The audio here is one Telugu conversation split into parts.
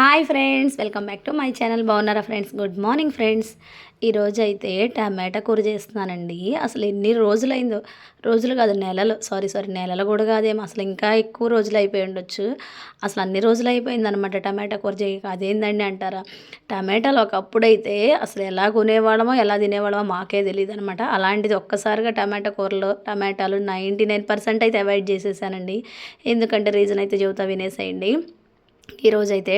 Hi friends welcome back to my channel. బాగున్నారా ఫ్రెండ్స్? Good morning friends. ఈరోజు అయితే టమాటా కూర చేస్తున్నానండి. అసలు ఎన్ని రోజులైందో రోజులు కాదు నెలలు. సారీ సారీ నెలలు కూడా కాదేమో. అసలు ఇంకా ఎక్కువ రోజులు అయిపోయి ఉండొచ్చు. అసలు అన్ని రోజులు అయిపోయింది అనమాట టమాటా కూర చేయక. అదేందండి అంటారా? టమాటాలు ఒకప్పుడైతే అసలు ఎలా కొనేవాళ్ళమో ఎలా తినేవాళ్ళమో మాకే తెలియదు అనమాట అలాంటిది ఒక్కసారిగా టమాటా కూరలో టమాటాలు నైంటీ నైన్ పర్సెంట్ అయితే అవాయిడ్ చేసేసానండి. ఎందుకంటే రీజన్ అయితే చెబుతా వినేసేయండి. ఈ రోజైతే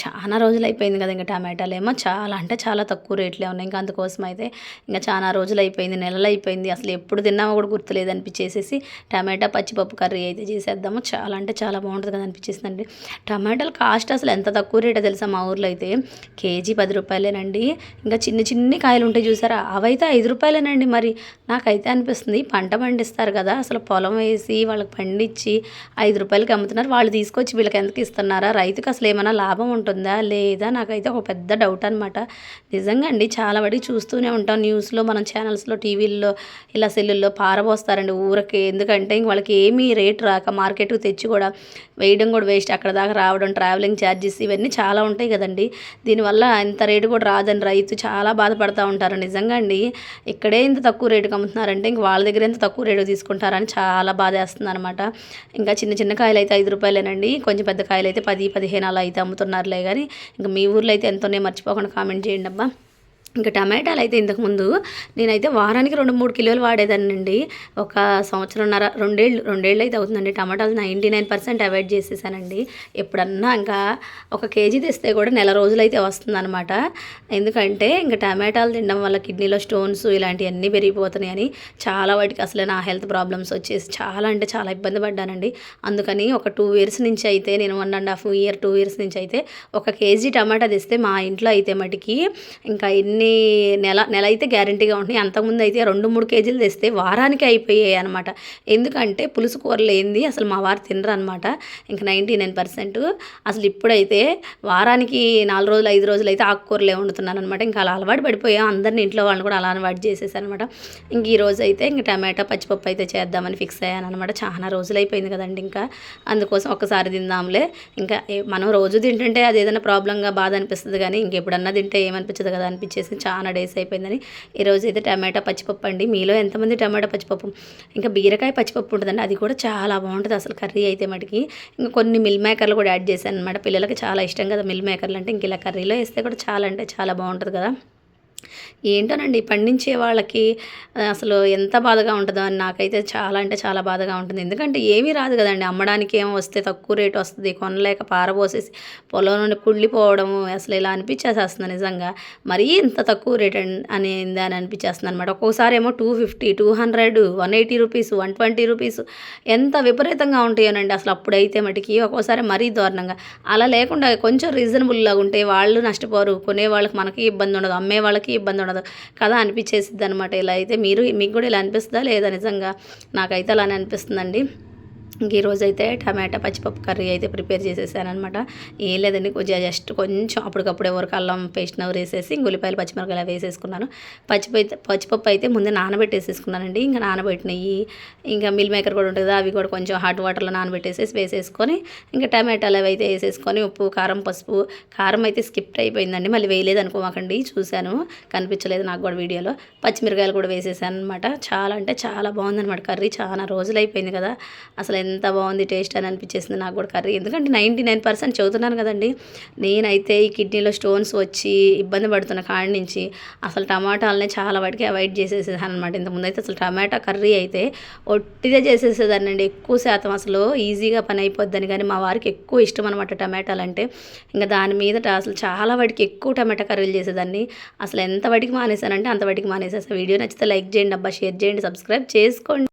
చాలా రోజులు అయిపోయింది కదా ఇంకా టమాటాలు ఏమో చాలా అంటే చాలా తక్కువ రేట్లే ఉన్నాయి. ఇంకా అందుకోసం అయితే ఇంకా చాలా రోజులు అయిపోయింది నెలలు అయిపోయింది అసలు ఎప్పుడు తిన్నామో కూడా గుర్తులేదు అనిపించేసేసి టమాటా పచ్చిపప్పు కర్రీ అయితే చేసేద్దాము. చాలా అంటే చాలా బాగుంటుంది కదా అనిపించేసిందండి. టమాటాలు కాస్ట్ అసలు ఎంత తక్కువ రేటో తెలుసా మా ఊర్లో అయితే? కేజీ పది రూపాయలేనండి. ఇంకా చిన్న చిన్ని కాయలు ఉంటాయి చూసారా? అవైతే ఐదు రూపాయలేనండి మరి. నాకైతే అనిపిస్తుంది పంట పండిస్తారు కదా అసలు పొలం వేసి వాళ్ళకి పండించి ఐదు రూపాయలకి అమ్ముతున్నారు. వాళ్ళు తీసుకొచ్చి వీళ్ళకి ఎంతకి ఇస్తున్నారా? రైతు రైతుకు అసలు ఏమైనా లాభం ఉంటుందా? లేదా? నాకైతే ఒక పెద్ద డౌట్ అనమాట నిజంగా అండి చాలా వడి చూస్తూనే ఉంటాం. న్యూస్లో మనం ఛానల్స్లో టీవీల్లో ఇలా సెల్లుల్లో పారబోస్తారండి ఊరకే. ఎందుకంటే ఇంక వాళ్ళకి ఏమీ రేట్ రాక మార్కెట్కు తెచ్చి కూడా వేయడం కూడా వేస్ట్. అక్కడ దాకా రావడం ట్రావెలింగ్ ఛార్జెస్ ఇవన్నీ చాలా ఉంటాయి కదండి. దీనివల్ల ఇంత రేటు కూడా రాదని రైతు చాలా బాధపడుతూ ఉంటారు. నిజంగా అండి ఇక్కడే ఇంత తక్కువ రేటుకి అమ్ముతున్నారంటే ఇంక వాళ్ళ దగ్గర ఎంత తక్కువ రేటు తీసుకుంటారని చాలా బాధ వేస్తుంది అనమాట ఇంకా చిన్న చిన్న కాయలు అయితే ఐదు రూపాయలేనండి. కొంచెం పెద్ద కాయలు అయితే పది పది పదిహేను అలా అయితే అమ్ముతున్నారులే కానీ ఇంకా మీ ఊర్లో అయితే ఎంతోనే మర్చిపోకుండా కామెంట్ చేయండి అబ్బా ఇంకా టమాటాలు అయితే ఇంతకుముందు నేనైతే వారానికి రెండు మూడు కిలోలు వాడేదానండి ఒక సంవత్సరంన్నర రెండేళ్ళు రెండేళ్ళు అయితే అవుతుందండి. టమాటాలు నైంటీ నైన్ పర్సెంట్ అవాయిడ్ చేసేసానండి. ఎప్పుడన్నా ఇంకా ఒక కేజీ తెస్తే కూడా నెల రోజులు అయితే వస్తుందన్నమాట. ఎందుకంటే ఇంకా టమాటాలు తినడం వల్ల కిడ్నీలో స్టోన్స్ ఇలాంటివన్నీ పెరిగిపోతున్నాయని చాలా వాటికి అసలు నా హెల్త్ ప్రాబ్లమ్స్ వచ్చేసి చాలా అంటే చాలా ఇబ్బంది పడ్డానండి. అందుకని ఒక టూ ఇయర్స్ నుంచి అయితే నేను one and half year two years నుంచి అయితే ఒక కేజీ టమాటా తెస్తే మా ఇంట్లో అయితే మటుకి ఇంకా ఎన్ని కొన్ని నెల నెల అయితే గ్యారంటీగా ఉంటున్నాయి. అంతకుముందు అయితే రెండు మూడు కేజీలు తెస్తే వారానికి అయిపోయాయి అనమాట ఎందుకంటే పులుసు కూరలు ఏంది అసలు మా వారు తినరు అనమాట ఇంకా నైంటీ నైన్ పర్సెంట్ అసలు ఇప్పుడైతే వారానికి నాలుగు రోజులు ఐదు రోజులు అయితే ఆకుకూరలే వండుతున్నాను అనమాట ఇంకా అలా అలవాటు పడిపోయాం. అందరిని ఇంట్లో వాళ్ళని కూడా అలా అలవాటు చేసేసాను అనమాట ఇంక ఈ రోజు అయితే ఇంక టమాటా పచ్చిపప్పు అయితే చేద్దామని ఫిక్స్ అయ్యాను అనమాట చాలా రోజులు అయిపోయింది కదండి ఇంకా. అందుకోసం ఒకసారి తిందాంలే. ఇంకా మనం రోజు తింటుంటే అది ఏదైనా ప్రాబ్లంగా బాధ అనిపిస్తుంది కానీ ఇంకెప్పుడన్నా తింటే ఏమనిపించదు కదా అనిపించేసి చాలా డేస్ అయిపోయిందని. ఈరోజు అయితే టమాటా పచ్చిపప్పు అండి. మీలో ఎంతమంది టమాటా పచ్చిపప్పు? ఇంకా బీరకాయ పచ్చిపప్పు ఉంటుందండి. అది కూడా చాలా బాగుంటుంది అసలు కర్రీ అయితే మటుకి. ఇంకా కొన్ని మిల్ మేకర్లు కూడా యాడ్ చేశాను అనమాట పిల్లలకి చాలా ఇష్టం కదా మిల్ మేకర్లు అంటే. ఇంక ఇలా కర్రీలో వేస్తే కూడా చాలా అంటే చాలా బాగుంటుంది కదా. ఏంటోనండి పండించే వాళ్ళకి అసలు ఎంత బాధగా ఉంటుందో అని నాకైతే చాలా అంటే చాలా బాధగా ఉంటుంది. ఎందుకంటే ఏమీ రాదు కదండి అమ్మడానికి ఏమో వస్తే తక్కువ రేటు వస్తుంది కొనలేక పారబోసేసి పొలం నుండి కుళ్ళిపోవడము అసలు ఇలా అనిపించేసేస్తుంది నిజంగా. మరీ ఇంత తక్కువ రేట్ అనేది అని అనిపించేస్తుంది అనమాట ఒక్కోసారి ఏమో two fifty two hundred one eighty rupees one twenty rupees ఎంత విపరీతంగా ఉంటాయోనండి అసలు అప్పుడైతే మటుకి. ఒక్కోసారి మరీ దారుణంగా. అలా లేకుండా కొంచెం రీజనబుల్గా ఉంటే వాళ్ళు నష్టపోరు కొనే వాళ్ళకి మనకి ఇబ్బంది ఉండదు అమ్మే వాళ్ళకి ఇబ్బంది ఉండదు. కదా అనిపించేసిద్ది అనమాట ఇలా అయితే. మీరు మీకు కూడా ఇలా అనిపిస్తుందా లేదా నిజంగా? నాకైతే అలానే అనిపిస్తుందండి. ఇంక ఈరోజు అయితే టమాటా పచ్చిపప్పు కర్రీ అయితే ప్రిపేర్ చేసేసాను అనమాట ఏం లేదండి కొంచెం జస్ట్ కొంచెం అప్పటికప్పుడు ఎవరికి అల్లం పేస్ట్ నవ్వు వేసేసి ఉల్లిపాయలు పచ్చిమిరకాయలు వేసేసుకున్నాను. పచ్చిపప్పు పచ్చిపప్పు అయితే ముందే నానబెట్టేసేసుకున్నానండి. ఇంకా నానబెట్టినవి ఇంకా మిల్ మేకర్ కూడా ఉంటుంది అవి కూడా కొంచెం హాట్ వాటర్లో నానబెట్టేసేసి వేసేసుకొని ఇంకా టమాటాలు అవి అయితే వేసేసుకొని ఉప్పు కారం పసుపు కారం అయితే స్కిప్ అయిపోయిందండి. మళ్ళీ వేయలేదు అనుకోమాకండి చూశాను. కనిపించలేదు నాకు కూడా వీడియోలో. పచ్చిమిరకాయలు కూడా వేసేసాను అనమాట చాలా అంటే చాలా బాగుందనమాట కర్రీ. చాలా రోజులు అయిపోయింది కదా. అసలు ఎంత బాగుంది టేస్ట్ అని అనిపించేసింది నాకు కూడా కర్రీ. ఎందుకంటే నైంటీ నైన్ పర్సెంట్ చదువుతున్నాను కదండి. నేనైతే ఈ కిడ్నీలో స్టోన్స్ వచ్చి ఇబ్బంది పడుతున్న కాడి నుంచి అసలు టమాటాలనే చాలా వాటికి అవాయిడ్ చేసేసేదాన్ని అనమాట ఇంతకుముందు అయితే అసలు టమాటా కర్రీ అయితే ఒట్టిదే చేసేసేదాన్ని అండి ఎక్కువ శాతం అసలు ఈజీగా పని అయిపోద్దని కానీ మా వారికి ఎక్కువ ఇష్టం అనమాట టమాటాలు అంటే. ఇంకా దాని మీద అసలు చాలా వాటికి ఎక్కువ టమాటా కర్రీలు చేసేదాన్ని. అసలు ఎంత వాటికి మానేసానంటే అంత వాటికి మానేసేసా. వీడియో నచ్చితే లైక్ చేయండి అబ్బా షేర్ చేయండి సబ్స్క్రైబ్ చేసుకోండి.